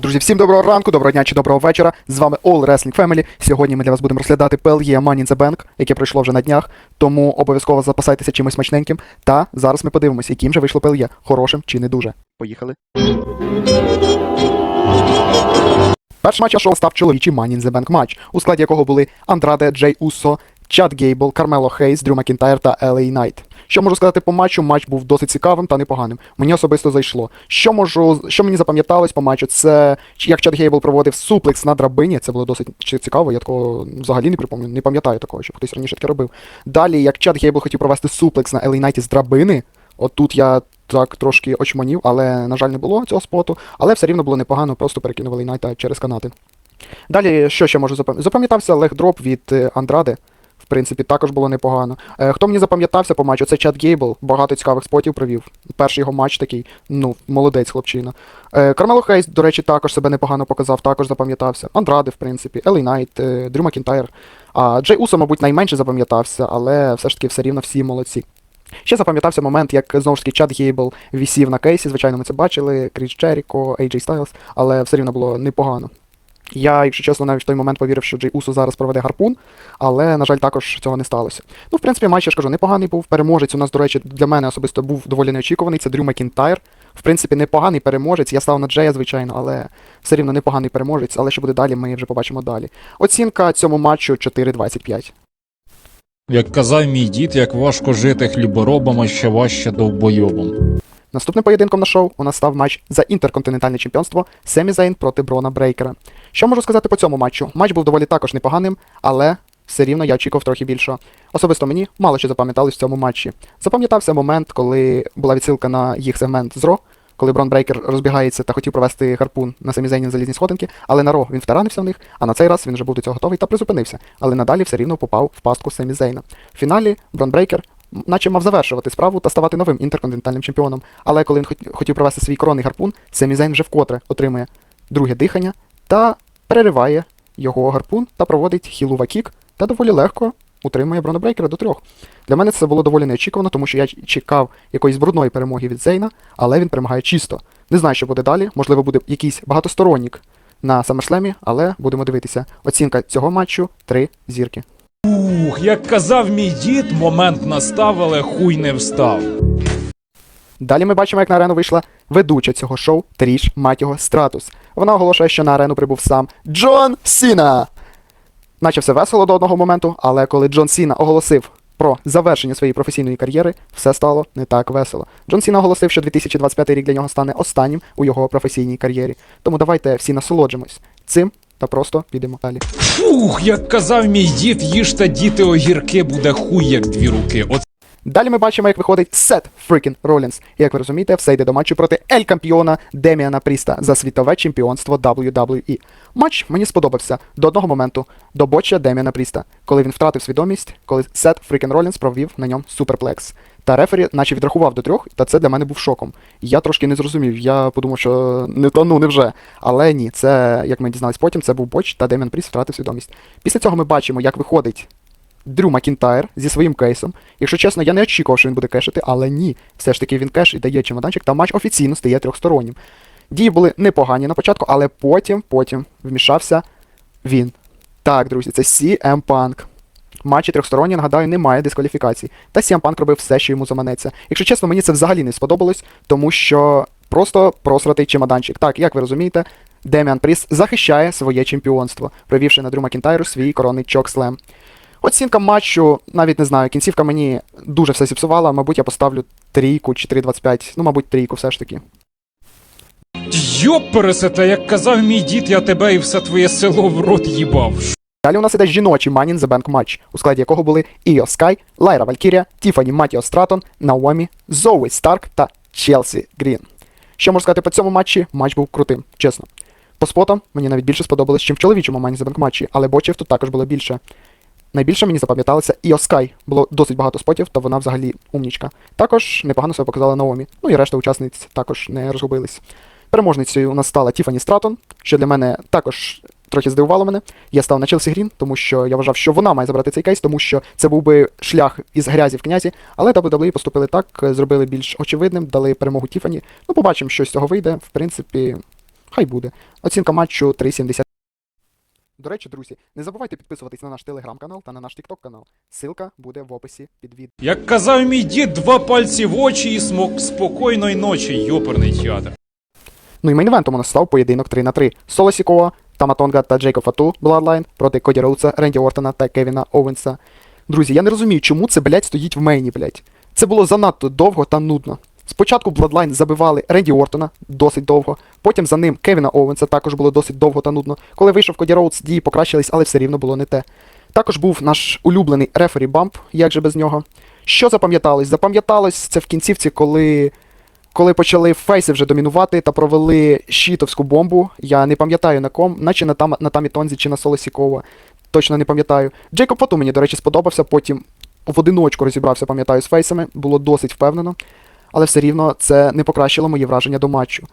Друзі, всім доброго ранку, доброго дня чи доброго вечора. З вами All Wrestling Family. Сьогодні ми для вас будемо розглядати PLE Money in the Bank, яке пройшло вже на днях. Тому обов'язково запасайтеся чимось смачненьким. Та зараз ми подивимося, яким же вийшло PLE, хорошим чи не дуже. Поїхали. Перший матч шоу став чоловічий Money in матч, у складі якого були Андраде, Джей Усо, Чад Гейбл, Кармело Хейс, Дрю Макінтайр та LA Найт. Що можу сказати по матчу? Матч був досить цікавим та непоганим. Мені особисто зайшло. Що можу, що мені запам'яталось по матчу, це як Чад Гейбл проводив суплекс на драбині. Це було досить цікаво. Я такого взагалі не припомню, не пам'ятаю такого, щоб хтось раніше таке робив. Далі, як Чад Гейбл хотів провести суплекс на LA Найт з драбини, отут я так трошки очманів, але, на жаль, не було цього споту, але все рівно було непогано, просто перекинув LA Найта через канати. Далі, що ще можу запам'ятати? Запам'ятався лег-дроп від е, Андраде. В принципі, також було непогано. Е, хто мені запам'ятався по матчу? Це Чад Гейбл. Багато цікавих спотів провів. Перший його матч такий, ну, молодець, хлопчина. Е, Кармело Хейс, до речі, також себе непогано показав, також запам'ятався. Андраде, в принципі, Елей Найт, е, Дрю Макінтайр. А Джей Усо, мабуть, найменше запам'ятався, але все ж таки все рівно всі молодці. Ще запам'ятався момент, як знову ж таки Чад Гейбл вісів на кейсі. Звичайно, ми це бачили. Кріс Джеріко, AJ Styles, але все рівно було непогано. Я, якщо чесно, навіть в той момент повірив, що Джей Усо зараз проведе гарпун, але, на жаль, також цього не сталося. Ну, в принципі, матч, я ж кажу, непоганий був. Переможець у нас, до речі, для мене особисто був доволі неочікуваний. Це Дрю Макінтайр. В принципі, непоганий переможець. Я став на Джея, звичайно, але все рівно непоганий переможець. Але що буде далі, ми вже побачимо далі. Оцінка цьому матчу 4.25. Як казав мій дід, як важко жити хліборобам, а ще важче довбойобам. Наступним поєдинком на шоу у нас став матч за інтерконтинентальне чемпіонство Семі Зейн проти Брона Брейкера. Що можу сказати по цьому матчу? Матч був доволі також непоганим, але все рівно я очікував трохи більшого. Особисто мені мало що запам'яталось в цьому матчі. Запам'ятався момент, коли була відсилка на їх сегмент з Ро, коли Брон Брейкер розбігається та хотів провести гарпун на Семі Зейні на залізні сходинки, але на Ро він втаранився в них, а на цей раз він вже був до цього готовий та призупинився, але надалі все рівно попав в пастку Семі Зейна. В фіналі Брон Брейкер наче мав завершувати справу та ставати новим інтерконтинентальним чемпіоном. Але коли він хотів провести свій коронний гарпун, Семі Зейн вже вкотре отримує друге дихання та перериває його гарпун та проводить хілува кік та доволі легко утримує Брона Брейкера до трьох. Для мене це було доволі неочікувано, тому що я чекав якоїсь брудної перемоги від Зейна, але він перемагає чисто. Не знаю, що буде далі. Можливо, буде якийсь багатостороннік на Саммерслемі, але будемо дивитися. Оцінка цього матчу три зірки. Ух, як казав мій дід, момент настав, але хуй не встав. Далі ми бачимо, як на арену вийшла ведуча цього шоу Тріш Матіго Стратус. Вона оголошує, що на арену прибув сам Джон Сіна. Наче все весело до одного моменту, але коли Джон Сіна оголосив про завершення своєї професійної кар'єри, все стало не так весело. Джон Сіна оголосив, що 2025 рік для нього стане останнім у його професійній кар'єрі. Тому давайте всі насолоджимось цим та просто підемо далі. Фух, як казав мій дід, їжте діти огірки, буде хуй як дві руки. Далі ми бачимо, як виходить Сет Фрікін Ролінс. І як ви розумієте, все йде до матчу проти Ель Кампіона Деміана Пріста за світове чемпіонство WWE. Матч мені сподобався до одного моменту, до боча Деміана Пріста, коли він втратив свідомість, коли Сет Фрікін Ролінс провів на ньому суперплекс. Та рефері наче відрахував до трьох, та це для мене був шоком. Я трошки не зрозумів. Я подумав, що не то, ну вже. Але ні, це, як ми дізнались потім, це був боч, та Деміан Пріст втратив свідомість. Після цього ми бачимо, як виходить Дрю Макінтайр зі своїм кейсом. Якщо чесно, я не очікував, що він буде кешити, але ні. Все ж таки він кеш і дає чемоданчик, та матч офіційно стає трьохстороннім. Дії були непогані на початку, але потім, потім вмішався він. Так, друзі, це CM Punk. В матчі трьохсторонні, нагадаю, немає дискваліфікацій. Та CM Punk робив все, що йому заманеться. Якщо чесно, мені це взагалі не сподобалось, тому що просто просратий чемоданчик. Так, як ви розумієте, Деміан Пріс захищає своє чемпіонство, провівши на Дрю Макінтайру свій коронний чок-слем. Оцінка матчу, навіть не знаю, кінцівка мені дуже все зіпсувала. Мабуть, я поставлю трійку чи 3,25. Ну, мабуть, трійку все ж таки. йопересете, як казав мій дід, я тебе і все твоє село в рот їбав. Далі у нас іде жіночий in the Bank матч, у складі якого були Іо Скай, Лайра Валькірія, Тіфані Матіо Стратон, Наомі, Зоуі Старк та Челсі Грін. Що можу сказати по цьому матчі? Матч був крутим, чесно. По спотам мені навіть більше сподобалось, ніж в чоловічому in the Bank матчі, але бочів тут також було більше. Найбільше мені запам'яталася Іо Скай. Було досить багато спотів, та вона взагалі умнічка. Також непогано себе показала Наомі. Ну і решта учасниць також не розгубились. Переможницею у нас стала Тіфані Стратон, що для мене також трохи здивувало мене. Я став на Челсі Грін, тому що я вважав, що вона має забрати цей кейс, тому що це був би шлях із грязі в князі. Але WWE поступили так, зробили більш очевидним, дали перемогу Тіфані. Ну, побачимо, що з цього вийде. В принципі, Хай буде. Оцінка матчу 3,70. До речі, друзі, не забувайте підписуватись на наш телеграм-канал та на наш тікток канал. Ссылка буде в описі під відео. Як казав мій дід, два пальці в очі і смок спокійної ночі, йоперний театр. Ну і мейн-івентом у нас став поєдинок 3 на 3 Соло Сікова, Таматонга та Джейкоб Фату Bloodline проти Коді Роудса, Ренді Ортона та Кевіна Оуенса. Друзі, я не розумію, чому це, блядь, стоїть в мейні, блядь. Це було занадто довго та нудно. Спочатку Bloodline забивали Ренді Ортона досить довго, потім за ним Кевіна Оуенса також було досить довго та нудно. Коли вийшов Коді Роудс, дії покращились, але все рівно було не те. Також був наш улюблений рефері Бамп, як же без нього. Що запам'яталось? Запам'яталось це в кінцівці, коли коли почали фейси вже домінувати та провели щитовську бомбу, я не пам'ятаю на ком, наче на, там, на Тамі Тонзі чи на Соло Сікова. Точно не пам'ятаю. Джейкоб Фату мені, до речі, сподобався, потім в одиночку розібрався, пам'ятаю, з фейсами, було досить впевнено, але все рівно це не покращило мої враження до матчу.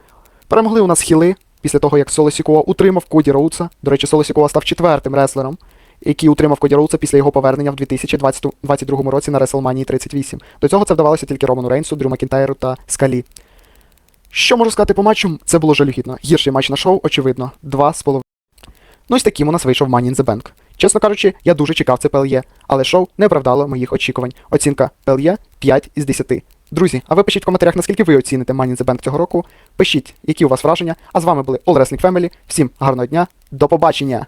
Перемогли у нас хіли після того, як Соло Сікова утримав Коді Роудса. До речі, Соло Сікова став четвертим реслером, який утримав Коді Роудса після його повернення в 2022 році на WrestleMania 38. До цього це вдавалося тільки Роману Рейнсу, Дрю Макінтайру та Скалі. Що можу сказати по матчу? Це було жалюгідно. Гірший матч на шоу, очевидно, два з половиною. Ну ось таким у нас вийшов Money in the Bank. Чесно кажучи, я дуже чекав це PLE, але шоу не оправдало моїх очікувань. Оцінка PLE 5 із 10. Друзі, а ви пишіть в коментарях, наскільки ви оціните Money in the Bank цього року. Пишіть, які у вас враження. А з вами були All Wrestling Family. Всім гарного дня, до побачення!